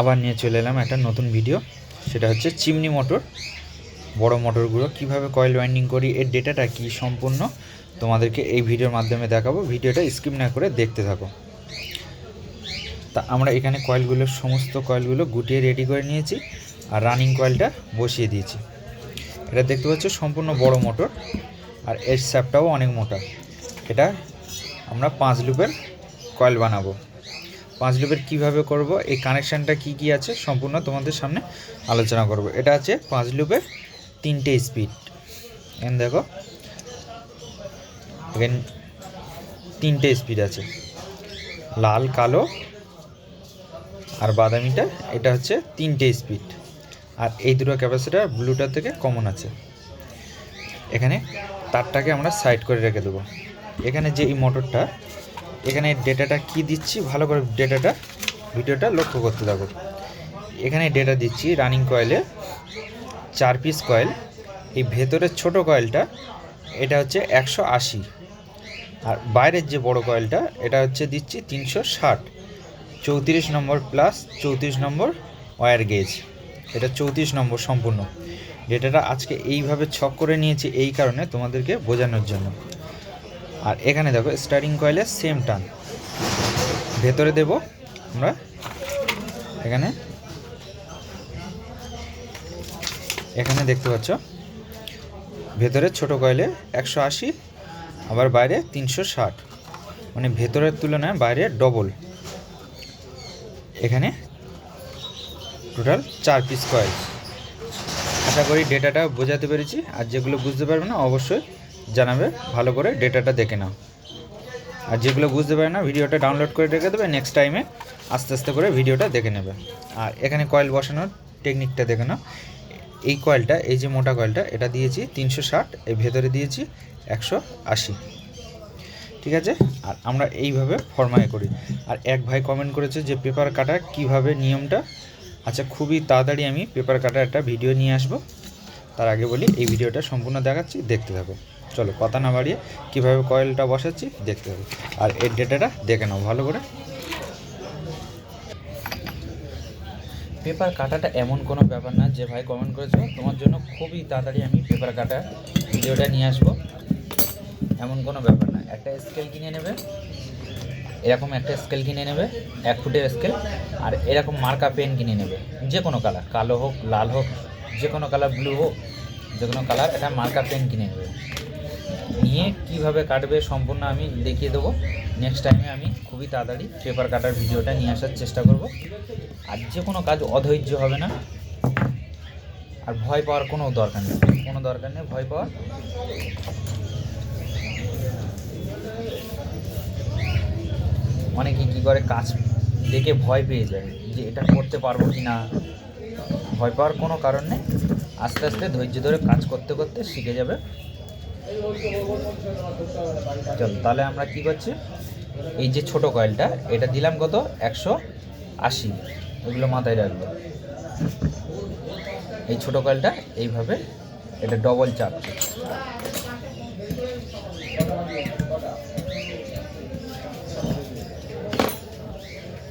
আবার নিয়ে চলে এলাম একটা নতুন ভিডিও সেটা হচ্ছে চিমনি মোটর। বড় মোটরগুলো কীভাবে কয়েল ওয়াইন্ডিং করি, এর ডেটাটা কি সম্পূর্ণ তোমাদেরকে এই ভিডিওর মাধ্যমে দেখাবো। ভিডিওটা স্কিপ না করে দেখতে থাকো। তা আমরা এখানে কয়েলগুলোর সমস্ত কয়েলগুলো গুটিয়ে রেডি করে নিয়েছি আর রানিং কয়েলটা বসিয়ে দিয়েছি। এটা দেখতে পাচ্ছ সম্পূর্ণ বড় মোটর আর এর স্যাপটাও অনেক মোটা। এটা আমরা পাঁচ লুপের কয়েল বানাবো। পাঁচ লুপের কীভাবে করব, এই কানেকশানটা কি কি আছে সম্পূর্ণ তোমাদের সামনে আলোচনা করব। এটা আছে পাঁচ লুপের তিনটে স্পিড এখানে দেখো, এখানে তিনটে স্পিড আছে। লাল, কালো আর বাদামিটা, এটা হচ্ছে তিনটে স্পিড আর এই দুটো ক্যাপাসিটার ব্লুটার থেকে কমন আছে। এখানে তারটাকে আমরা সাইড করে রেখে দেবো। এখানে যে এই মোটরটা এখানে ডেটাটা কি দিচ্ছি? ভালো করে ডেটাটা, ভিডিওটা লক্ষ্য করতে থাকো। এখানে ডেটা দিচ্ছি রানিং কয়েলে চার পিস কয়েল এই ভেতরের ছোট কয়েলটা এটা হচ্ছে একশো আশি। আর বাইরের যে বড় কয়েলটা এটা হচ্ছে দিচ্ছি তিনশো ষাট। চৌত্রিশ নম্বর প্লাস চৌত্রিশ নম্বর ওয়্যার গেজ এটা চৌত্রিশ নম্বর সম্পূর্ণ। ডেটাটা আজকে এইভাবে ছক করে নিয়েছি এই কারণে তোমাদেরকে বোঝানোর জন্য। আর এখানে দেখো স্টারিং কয়েলের সেম টান। ভেতরে দেব আমরা, এখানে। এখানে দেখতে পাচ্ছ, ভেতরে ছোট কয়েলে একশো আশি, আবার বাইরে তিনশো ষাট। মানে ভেতরের তুলনায় বাইরে ডবল এখানে টোটাল চার পিস কয়েল আশা করি ডেটাটা বোঝাতে পেরেছি। আর যেগুলো বুঝতে পারবে না, অবশ্যই জানাবে, ভালো করে ডেটাটা দেখে নাও। আর যেগুলো বুঝতে পারে না, ভিডিওটা ডাউনলোড করে রেখে দেবে নেক্সট টাইমে আস্তে আস্তে করে ভিডিওটা দেখে নেবে। আর এখানে কয়েল বসানোর টেকনিকটা দেখে নাও। এই কয়েলটা এই যে মোটা কয়েলটা এটা দিয়েছি তিনশো ষাট এই ভেতরে দিয়েছি একশো আশি। ঠিক আছে? আর আমরা এইভাবে ফরমাই করি। আর এক ভাই কমেন্ট করেছে যে পেপার কাটার কীভাবে নিয়মটা? আচ্ছা খুবই তাড়াতাড়ি আমি পেপার কাটার একটা ভিডিও নিয়ে আসব। তার আগে বলি, এই ভিডিওটা সম্পূর্ণ দেখাচ্ছি, দেখতে থাকো। চলো কথা না বাড়িয়ে কীভাবে কয়েলটা বসাচ্ছি দেখতে হবে। আর এর ডেটাটা দেখে নাও ভালো করে। পেপার কাটাটা এমন কোনো ব্যাপার না যে ভাই কমেন্ট করেছ, তোমার জন্য খুবই তাড়াতাড়ি আমি পেপার কাটা ভিডিওটা নিয়ে আসব। এমন কোনো ব্যাপার না। একটা স্কেল কিনে নেবে, এরকম একটা স্কেল কিনে নেবে, এক ফুটের স্কেল আর এরকম মার্কা পেন কিনে নেবে। যে কোনো কালার কালো হোক, লাল হোক, যে কোনো কালার ব্লু হোক, যে কোনো কালার একটা মার্কা পেন কিনে নেবে। নিয়ে কীভাবে কাটবে সম্পূর্ণ আমি দেখিয়ে দেবো। নেক্সট টাইমে আমি খুবই তাড়াতাড়ি পেপার কাটার ভিডিওটা নিয়ে আসার চেষ্টা করব। আর যে কোনো কাজ অধৈর্য হবে না। আর ভয় পাওয়ার কোনো দরকার নেই। কোনো দরকার নেই ভয় পাওয়ার। অনেকে কী করে কাজ দেখে ভয় পেয়ে যায় যে এটা করতে পারব কি না ভয় পাওয়ার কোনো কারণ নেই। আস্তে আস্তে ধৈর্য ধরে কাজ করতে করতে শিখে যাবে। চল, তাহলে আমরা কি করছি? এই যে ছোট কয়েলটা, এটা দিলাম কত? একশো আশি। এগুলো মাথায় রাখব। এই ছোট কয়েলটা এইভাবে এটা ডবল চাপ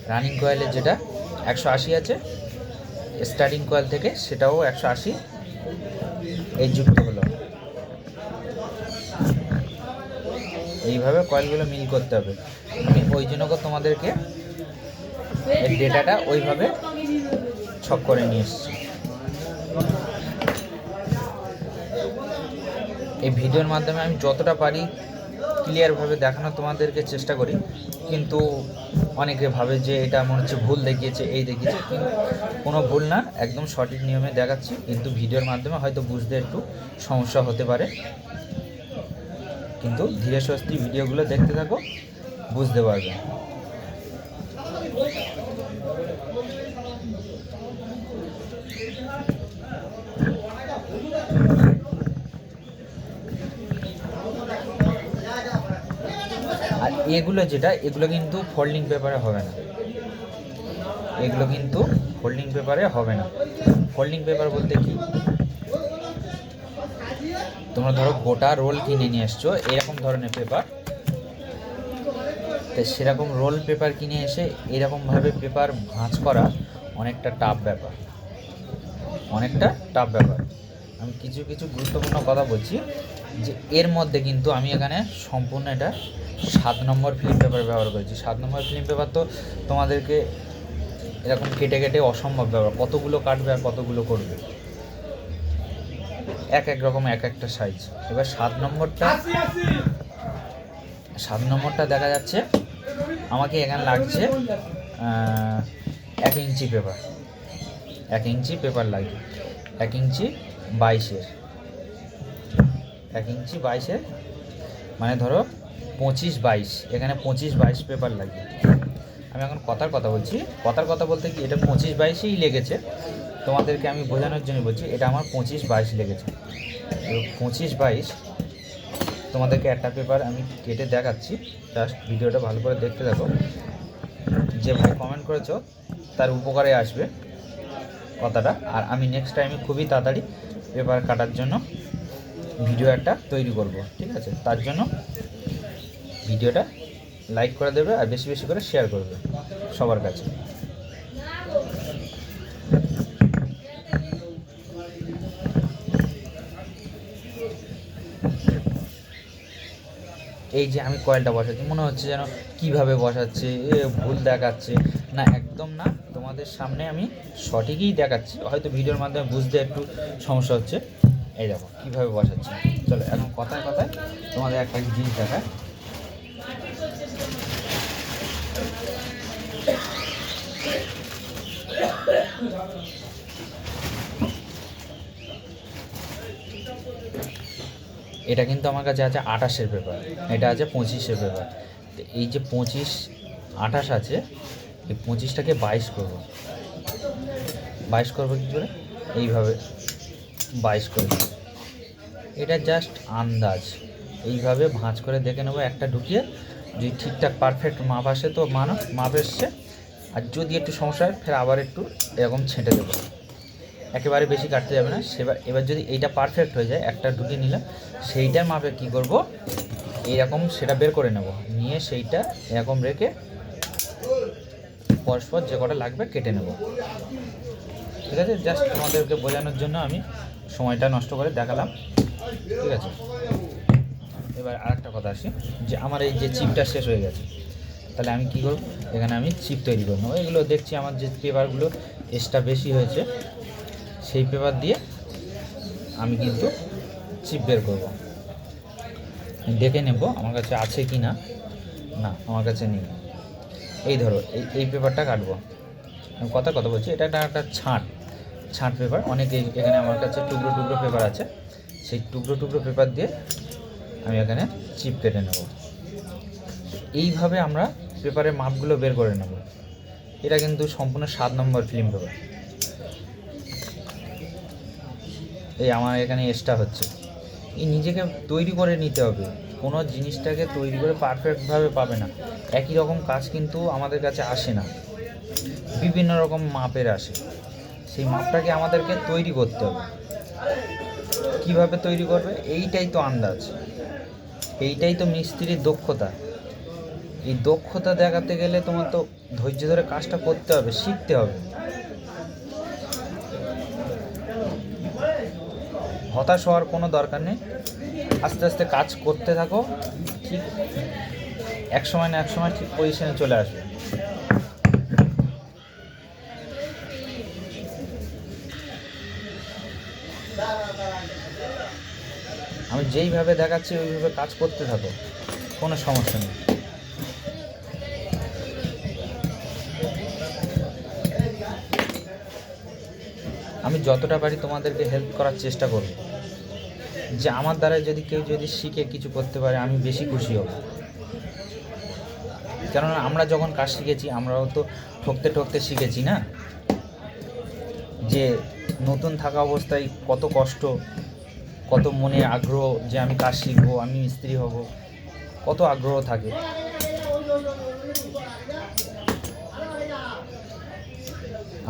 রানিং কয়েলের যেটা একশো আশি আছে স্টার্টিং কয়েল থেকে সেটাও একশো আশি। এই যুক্ত হলো এইভাবে কয়েলগুলো মিল করতে হবে। আমি ওই জন্য তোমাদেরকে এর ডেটাটা ওইভাবে ছক করে নিয়ে এসছি। এই ভিডিওর মাধ্যমে আমি যতটা পারি ক্লিয়ারভাবে দেখানো তোমাদেরকে চেষ্টা করি, কিন্তু অনেকে ভাবে যে এটা মনে হচ্ছে ভুল দেখিয়েছে, এই দেখিয়েছে, কিন্তু কোনো ভুল না, একদম সঠিক নিয়মে দেখাচ্ছি, কিন্তু ভিডিওর মাধ্যমে হয়তো বুঝতে একটু সমস্যা হতে পারে। কিন্তু ধীরে সুস্থি ভিডিওগুলো দেখতে থাকো, বুঝতে পারবে। আর এগুলো যেটা, এগুলো কিন্তু ফোল্ডিং পেপারে হবে না। এগুলো কিন্তু ফোল্ডিং পেপারে হবে না। ফোল্ডিং পেপার বলতে কি? তোমরা ধরো গোটা রোল কিনে নিয়ে এসছো, এরকম ধরনের পেপার তো সেরকম রোল পেপার কিনে এসে এরকমভাবে পেপার ভাঁজ করা অনেকটা টাফ ব্যাপার। অনেকটা টাফ ব্যাপার। আমি কিছু কিছু গুরুত্বপূর্ণ কথা বলছি, যে এর মধ্যে কিন্তু আমি এখানে সম্পূর্ণ এটা সাত নম্বর ফিল্ম পেপার ব্যবহার করেছি। সাত নম্বর ফিল্ম পেপার তো তোমাদেরকে এরকম কেটে কেটে অসম্ভব ব্যাপার, কতগুলো কাটবে আর কতগুলো করবে। এক এক রকম, এক একটা সাইজ এবার সাত নম্বরটা সাত নম্বরটা দেখা যাচ্ছে। আমাকে এখানে লাগছে এক ইঞ্চি পেপার এক ইঞ্চি পেপার লাগবে এক ইঞ্চি বাইশের। এক ইঞ্চি বাইশের মানে ধরো পঁচিশ বাইশ। এখানে পঁচিশ বাইশ পেপার লাগবে আমি এখন কথার কথা বলছি। কথার কথা বলতে কি, এটা পঁচিশ বাইশেই লেগেছে। তোমাদেরকে আমি বোঝানোর জন্য বলছি, এটা আমার পঁচিশ বাইশ লেগেছে। তো পঁচিশ বাইশ, তোমাদেরকে একটা পেপার আমি কেটে দেখাচ্ছি। জাস্ট ভিডিওটা ভালো করে দেখতে দেখো যে ভাই কমেন্ট করেছ, তার উপকারে আসবে কথাটা। আর আমি নেক্সট টাইমে খুবই তাড়াতাড়ি পেপার কাটার জন্য ভিডিও একটা তৈরি করব, ঠিক আছে? তার জন্য ভিডিওটা লাইক করে দেবে আর বেশি বেশি করে শেয়ার করবে সবার কাছে। এই যে আমি কয়েলটা বসাচ্ছি, মনে হচ্ছে যেন কীভাবে বসাচ্ছে, এ ভুল দেখাচ্ছে। না, একদম না, তোমাদের সামনে আমি সঠিকই দেখাচ্ছি। হয়তো ভিডিওর মাধ্যমে বুঝতে একটু সমস্যা হচ্ছে। এই দেখো, কীভাবে বসাচ্ছি। চলো, এখন কথায় কথায় তোমাদের একটা জিনিস দেখায়। এটা কিন্তু আমার কাছে আছে আঠাশের পেপার এটা আছে পঁচিশের পেপার তো এই যে পঁচিশ, আঠাশ আছে, এই পঁচিশটাকে বাইশ করব। বাইশ করব কী করে? এইভাবে বাইশ করব এটা জাস্ট আন্দাজ। এইভাবে ভাঁজ করে দেখে নেব, একটা ঢুকিয়ে যদি ঠিকঠাক পারফেক্ট মাপ আসে তো মানো, মাপ এসছে। আর যদি একটু সমস্যা হয়, ফের আবার একটু এরকম ছেঁটে দেবো। একেবারে বেশি কাটতে যাবে না। সেবার এবার যদি এইটা পারফেক্ট হয়ে যায়, একটা ঢুকিয়ে নিলাম, সেইটার মাপে কি করব? এইরকম সেটা বের করে নেব। নিয়ে সেইটা এরকম রেখে পরস্পর যে কটা লাগবে কেটে নেব। ঠিক আছে? জাস্ট তোমাদেরকে বোঝানোর জন্য আমি সময়টা নষ্ট করে দেখালাম। ঠিক আছে? এবার আর একটা কথা আসি, যে আমার এই যে চিপটা শেষ হয়ে গেছে, তাহলে আমি কী করব? এখানে আমি চিপ তৈরি করব এগুলো দেখছি, আমার যে পেপারগুলো এক্সট্রা বেশি হয়েছে সেই পেপার দিয়ে আমি কিন্তু চিপ বের করব। দেখে নেব আমার কাছে আছে কি না। না, আমার কাছে নেই। এই ধরো, এই এই পেপারটা কাটবো। কথা কথা বলছি, এটা একটা একটা ছাঁট। ছাঁট পেপার অনেক এখানে আমার কাছে টুকরো টুকরো পেপার আছে। সেই টুকরো টুকরো পেপার দিয়ে আমি এখানে চিপ কেটে নেব। এইভাবে আমরা পেপারের মাপগুলো বের করে নেব। এটা কিন্তু সম্পূর্ণ সাত নম্বর ফিল্ম পেপার এই আমার এখানে এক্সট্রা হচ্ছে। এই নিজেকে তৈরি করে নিতে হবে। কোনো জিনিসটাকে তৈরি করে পারফেক্টভাবে পাবে না। একই রকম কাজ কিন্তু আমাদের কাছে আসে না। বিভিন্ন রকম মাপের আসে। সেই মাপটাকে আমাদেরকে তৈরি করতে হবে। কীভাবে তৈরি করবে? এইটাই তো আন্দাজ। এইটাই তো মিস্ত্রির দক্ষতা। এই দক্ষতা দেখাতে গেলে তোমার তো ধৈর্য ধরে কাজটা করতে হবে, শিখতে হবে। হতাশ হওয়ার কোনো দরকার নেই। আস্তে আস্তে কাজ করতে থাকো, ঠিক এক সময় না এক সময় ঠিক পজিশনে চলে আসবে। আমি যেইভাবে দেখাচ্ছি, ওইভাবে কাজ করতে থাকো, কোনো সমস্যা নেই। আমি যতটা পারি তোমাদেরকে হেল্প করার চেষ্টা করব। যে আমার দ্বারা যদি কেউ যদি শিখে কিছু করতে পারে, আমি বেশি খুশি হব। কেননা আমরা যখন কাজ শিখেছি, আমরাও তো ঠকতে ঠকতে শিখেছি না? যে নতুন থাকা অবস্থায় কত কষ্ট, কত মনে আগ্রহ যে আমি কাজ শিখব, আমি মিস্ত্রি হব, কত আগ্রহ থাকে।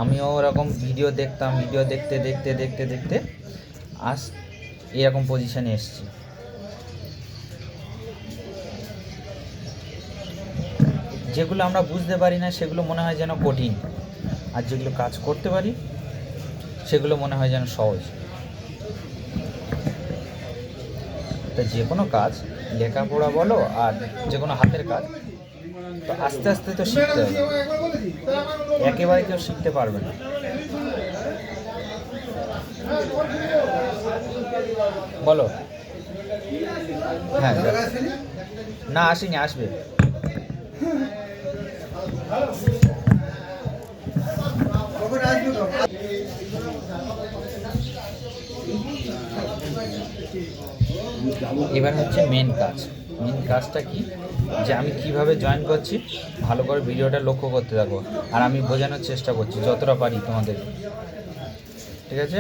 আমিও ওরকম ভিডিও দেখতাম ভিডিও দেখতে দেখতে দেখতে দেখতে আজ এরকম পজিশনে এসেছি। যেগুলো আমরা বুঝতে পারি না, সেগুলো মনে হয় যেন কঠিন। আর যেগুলো কাজ করতে পারি, সেগুলো মনে হয় যেন সহজ। তা যে কোনো কাজ, লেখাপড়া বলো আর যে কোনো হাতের কাজ তো আস্তে আস্তে তো শিখতে হবে। একেবারে কেউ শিখতে পারবে না। বলো। হ্যাঁ। না, আসেনি, আসবে। এবার হচ্ছে মেন কাজ। মেন কাজটা কি? যে আমি কীভাবে জয়েন করছি, ভালো করে ভিডিওটা লক্ষ্য করতে থাকো। আর আমি বোঝানোর চেষ্টা করছি, যতটা পারি তোমাদের। ঠিক আছে?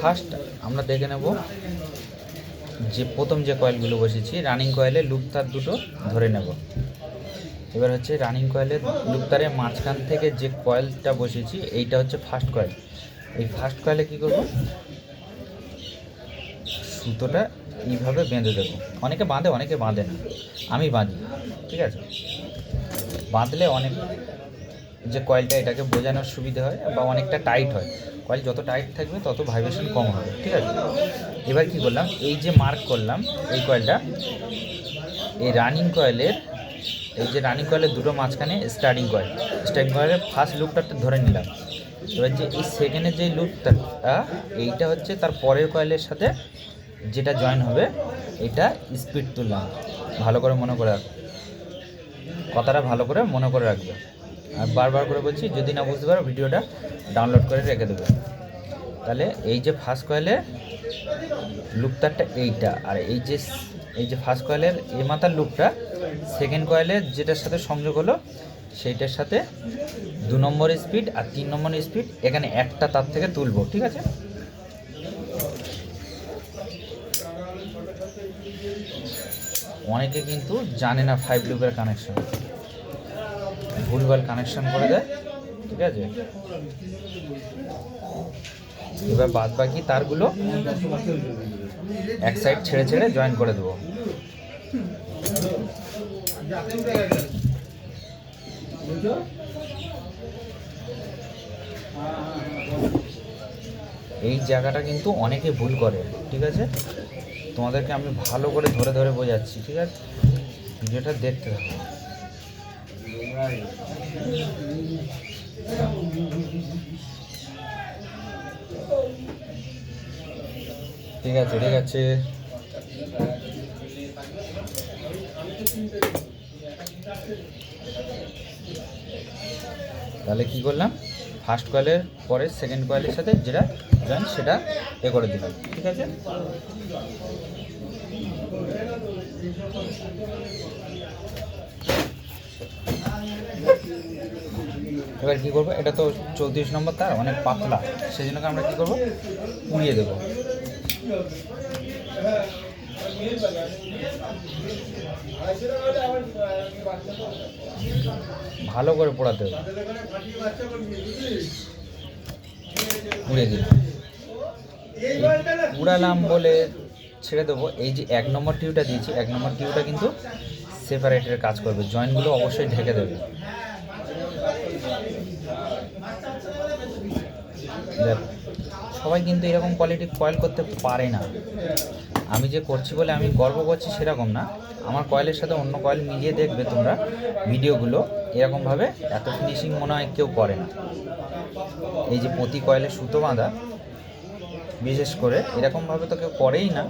ফার্স্ট আমরা দেখে নেব যে প্রথম যে কয়েলগুলো বসেছি রানিং কয়েলে লুপতার দুটো ধরে নেব। এবার হচ্ছে রানিং কয়েলের লুপতারের মাঝখান থেকে যে কয়েলটা বসেছি, এইটা হচ্ছে ফার্স্ট কয়েল এই ফার্স্ট কয়েলে কী করব? সুতোটা এইভাবে বেঁধে দেবো। অনেকে বাঁধে অনেকে বাঁধে না। আমি বাঁধি, ঠিক আছে? বাঁধলে অনেক যে কয়েলটা, এটাকে বোঝানোর সুবিধা হয় বা অনেকটা টাইট হয়। কয়েল যত টাইট থাকবে, তত ভাইব্রেশন কম হবে, ঠিক আছে? এবার কি করলাম? এই যে মার্ক করলাম, এই কয়েলটা, এই রানিং কয়েলের, এই যে রানিং কয়েলের দুটো মাঝখানে স্টার্টিং কয়েল। স্টার্টিং কয়েলের ফার্স্ট লুপটা ধরে নিলাম। এবার যে এই সেকেন্ডের যে লুপটা এইটা হচ্ছে তার পরের কয়েলের সাথে যেটা জয়েন হবে, এটা স্পিড তুললাম। ভালো করে মনে করে রাখো। কথাটা ভালো করে মনে করে রাখবে। আর বারবার করে বলছি, যদি না বুঝতে পারো, ভিডিওটা ডাউনলোড করে রেখে দেবে। তাহলে এই যে ফার্স্ট কয়েলের লুপটারটা এইটা, আর এই যে এই যে ফার্স্ট কয়েলের এ মাথার লুপটা সেকেন্ড কয়েলের যেটার সাথে সংযোগ হলো, সেইটার সাথে দু নম্বর স্পিড আর তিন নম্বর স্পিড এখানে একটা তার থেকে তুলবো, ঠিক আছে? অনেকে কিন্তু জানে না ফাইভ লুপের কানেকশন ভুলভাল কানেকশন করে দেয়, ঠিক আছে? এবার বাদ বাকি তারগুলো এক সাইড ছেড়ে ছেড়ে জয়েন করে দেবো। এই জায়গাটা কিন্তু অনেকে ভুল করে, ঠিক আছে? তোমাদেরকে আমি ভালো করে ধরে ধরে বোঝাচ্ছি, ঠিক আছে? ভিডিওটা দেখতে থাকো। ঠিক আছে ঠিক আছে। তাহলে কি করলাম? ফার্স্ট কয়েলের পরে সেকেন্ড কয়েলের সাথে যেটা জয়েন সেটা এ করে দিলাম ঠিক আছে? এবার কী করব? এটা তো চৌত্রিশ নম্বর তার, অনেক পাতলা। সেই জন্য আমরা কী করব? পুড়িয়ে দেবো। ভালো করে পোড়াতে হবে। পুড়ালাম বলে ছেড়ে দেবো। এই যে এক নম্বর টিউটা দিয়েছি, এক নম্বর টিউটা কিন্তু সেপারেটের কাজ করবে। জয়েন্টগুলো অবশ্যই ঢেকে দেবে। সবাই কিন্তু এরকম কোয়ালিটি কয়েল করতে পারে না। আমি যে করছি বলে আমি গর্ব করছি সেরকম না। আমার কয়েলের সাথে অন্য কয়েল মিলিয়ে দেখবে তোমরা ভিডিওগুলো। এরকমভাবে এত ফিনিশিং মনে হয় কেউ করে না। এই যে প্রতি কয়েলে সুতো বাঁধা, বিশেষ করে এরকমভাবে তো কেউ করেই না।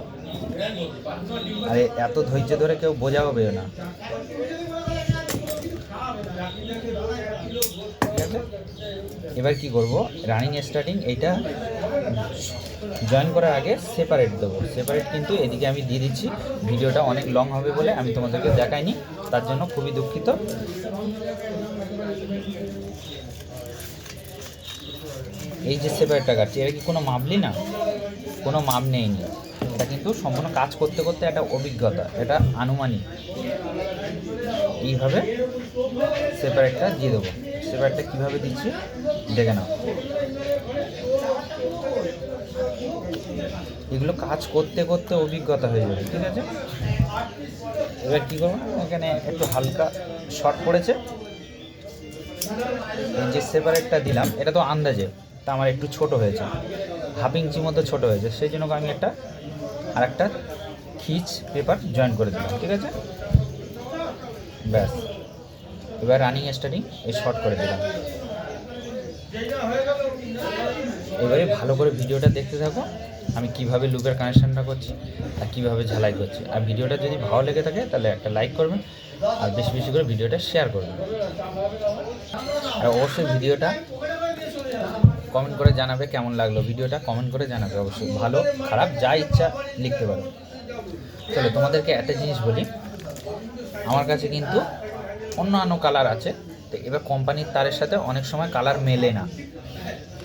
আর এত ধৈর্য ধরে কেউ বোঝাবেও না। ঠিক আছে? এবার কি করব? রানিং স্টার্টিং এইটা জয়েন করার আগে সেপারেট দেবো। সেপারেট কিন্তু এদিকে আমি দিয়ে দিচ্ছি। ভিডিওটা অনেক লং হবে বলে আমি তোমাদেরকে দেখাইনি। তার জন্য খুবই দুঃখিত। এই যে সেপারেটটা কাটছি এটা কি কোনো মাপলি না? কোনো মাপ নেইনি এটা কিন্তু সম্পূর্ণ কাজ করতে করতে একটা অভিজ্ঞতা, এটা আনুমানিক। এইভাবে সেপারেটটা দিয়ে দেবো। সেপারেটটা কীভাবে দিচ্ছি, দেখে নাও। এগুলো কাজ করতে করতে অভিজ্ঞতা হয়ে যাবে, ঠিক আছে? এবার কী করব? এখানে একটু হালকা শর্ট পড়েছে। এই যে সেপারেটটা দিলাম, এটা তো আন্দাজে, তা আমার একটু ছোট হয়েছে। হাফ ইঞ্চি মতো ছোট হয়েছে, সেই জন্য আমি একটা আর একটা খিচ পেপার জয়েন করে দিলাম, ঠিক আছে? ব্যাস। এবার রানিং স্টার্টিং এই শর্ট করে দিলাম। এবারে ভালো করে ভিডিওটা দেখতে থাকো। আমি কীভাবে লুপের কানেকশানটা করছি আর কীভাবে ঝালাই করছি। আর ভিডিওটা যদি ভালো লেগে থাকে, তাহলে একটা লাইক করবেন আর বেশি বেশি করে ভিডিওটা শেয়ার করবেন। আর অবশ্যই ভিডিওটা কমেন্ট করে জানাবে কেমন লাগল। ভিডিওটা কমেন্ট করে জানাবে অবশ্যই। ভালো, খারাপ, যা ইচ্ছা লিখতে পারো। চলো, তোমাদেরকে একটা জিনিস বলি। আমার কাছে কিন্তু অন্যান্য কালার আছে। তো এবার কোম্পানির তারের সাথে অনেক সময় কালার মেলে না।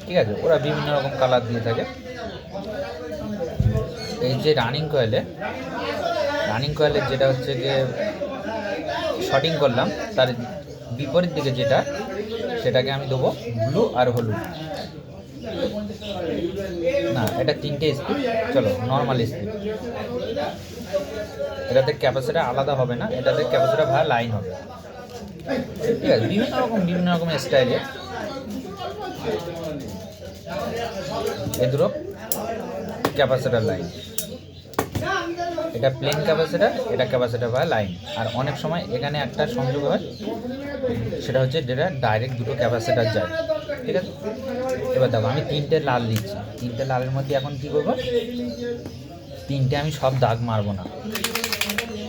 ঠিক আছে? ওরা বিভিন্ন রকম কালার দিয়ে থাকে। এই যে রানিং কয়েলে, রানিং কয়েলের যেটা হচ্ছে যে শটিং করলাম, তার বিপরীত দিকে যেটা, সেটাকে আমি দেবো ব্লু আর হলুদ। না, এটা তিনটে স্পিড চলো নর্মাল স্পিড এটাতে ক্যাপাসিটি আলাদা হবে না, এটাতে ক্যাপাসিটি ভালো লাইন হবে। ঠিক আছে, বিভিন্ন রকম বিভিন্ন রকম স্টাইলে এ দুটো। Capacitor line. এটা প্লেন ক্যাপাসিটার, এটা ক্যাপাসিটার বা লাইন। আর অনেক সময় এখানে একটা সংযোগ হয়, সেটা হচ্ছে যেটা ডাইরেক্ট দুটো ক্যাপাসিটার যায়। ঠিক আছে? এবার দেখো, আমি তিনটে লাল দিচ্ছি তিনটে লালের মধ্যে এখন কি করব? তিনটে আমি সব দাগ মারবো না।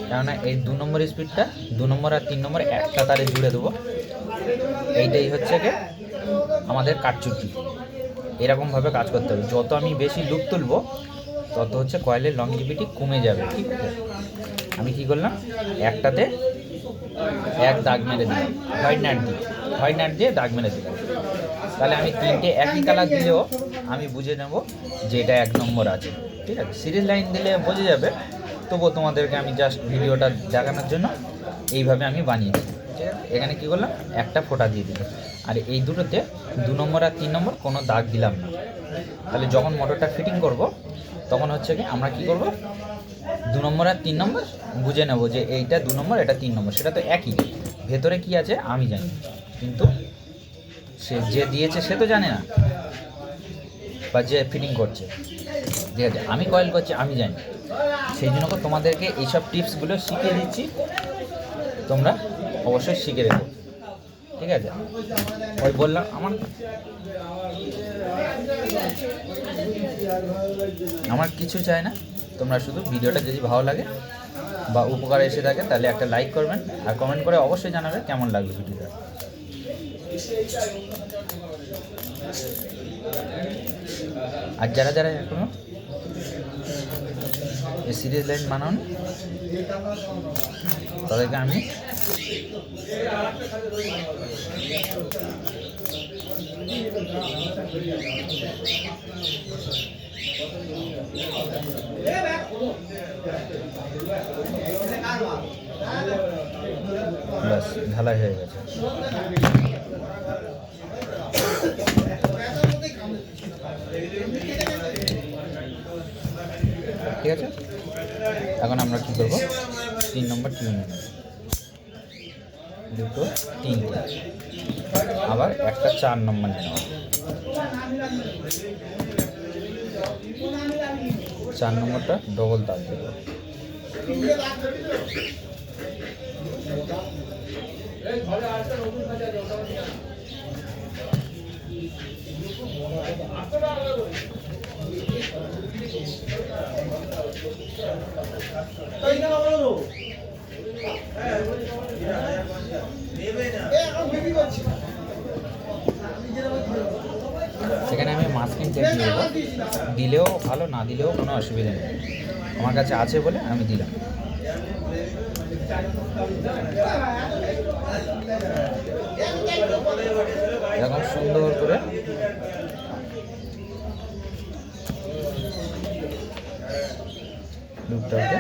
কেননা এই দু নম্বর স্পিডটা দু নম্বর আর তিন নম্বর একটা তারে জুড়ে দেবো। এইটাই হচ্ছে কি আমাদের কাটচুটি এরকমভাবে কাজ করতে হবে। যত আমি বেশি লুপ তুলবো, তত হচ্ছে কয়েলের লংজিভিটি কমে যাবে। ঠিক আছে? আমি কি করলাম? একটাতে এক দাগ মেরে দিলাম। হোয়াইট নাট দিয়ে। হোয়াইট নাট দিয়ে দাগ মেরে দিলাম। তাহলে আমি তিনটে একই কালার দিলেও আমি বুঝে নেব যে এটা এক নম্বর আছে। ঠিক আছে? সিরিজ লাইন দিলে বোঝা যাবে। তবুও তোমাদেরকে আমি জাস্ট ভিডিওটা দেখানোর জন্য এইভাবে আমি বানিয়েছি ঠিক আছে? এখানে কী করলাম? একটা ফোটা দিয়ে দিলাম। আর এই দুটোতে দু নম্বর আর তিন নম্বর কোনো দাগ দিলাম না। তাহলে যখন মোটরটা ফিটিং করব, তখন হচ্ছে কি, আমরা কি করব? দু নম্বর আর তিন নম্বর বুঝে নেব যে এইটা দু নম্বর, এটা তিন নম্বর। সেটা তো একই। ভেতরে কি আছে, আমি জানি কিন্তু সে যে দিয়েছে, সে তো জানে না। বা যে ফিটিং করছে। ঠিক আছে, আমি কয়েল করছি, আমি জানি সেই জন্য তোমাদেরকে এইসব টিপসগুলো শিখিয়ে দিচ্ছি। তোমরা অবশ্যই শিখে রেখো। ঠিক আছে? ওই বললাম, আমার আমার কিছু চাই না। তোমরা শুধু ভিডিওটা যদি ভালো লাগে বা উপকার এসে থাকে, তাহলে একটা লাইক করবেন আর কমেন্ট করে অবশ্যই জানাবে কেমন লাগল ভিডিওটা। আর যারা যারা এখনও সিরিজ লাইন বানান তাদেরকে আমি ব্যাস ঢালাই হয়ে গেছে। ঠিক আছে? এখন আমরা কি করব? তিন নম্বর টিউন দুটো, তিনটে। আবার একটা চার নম্বর নেব। চার নম্বরটা ডবল তার দেব। সেখানে আমি দিয়ে দেবো। দিলেও ভালো, না দিলেও কোনো অসুবিধা নেই। আমার কাছে আছে বলে আমি দিলাম। এরকম সুন্দর করে লুপটাকে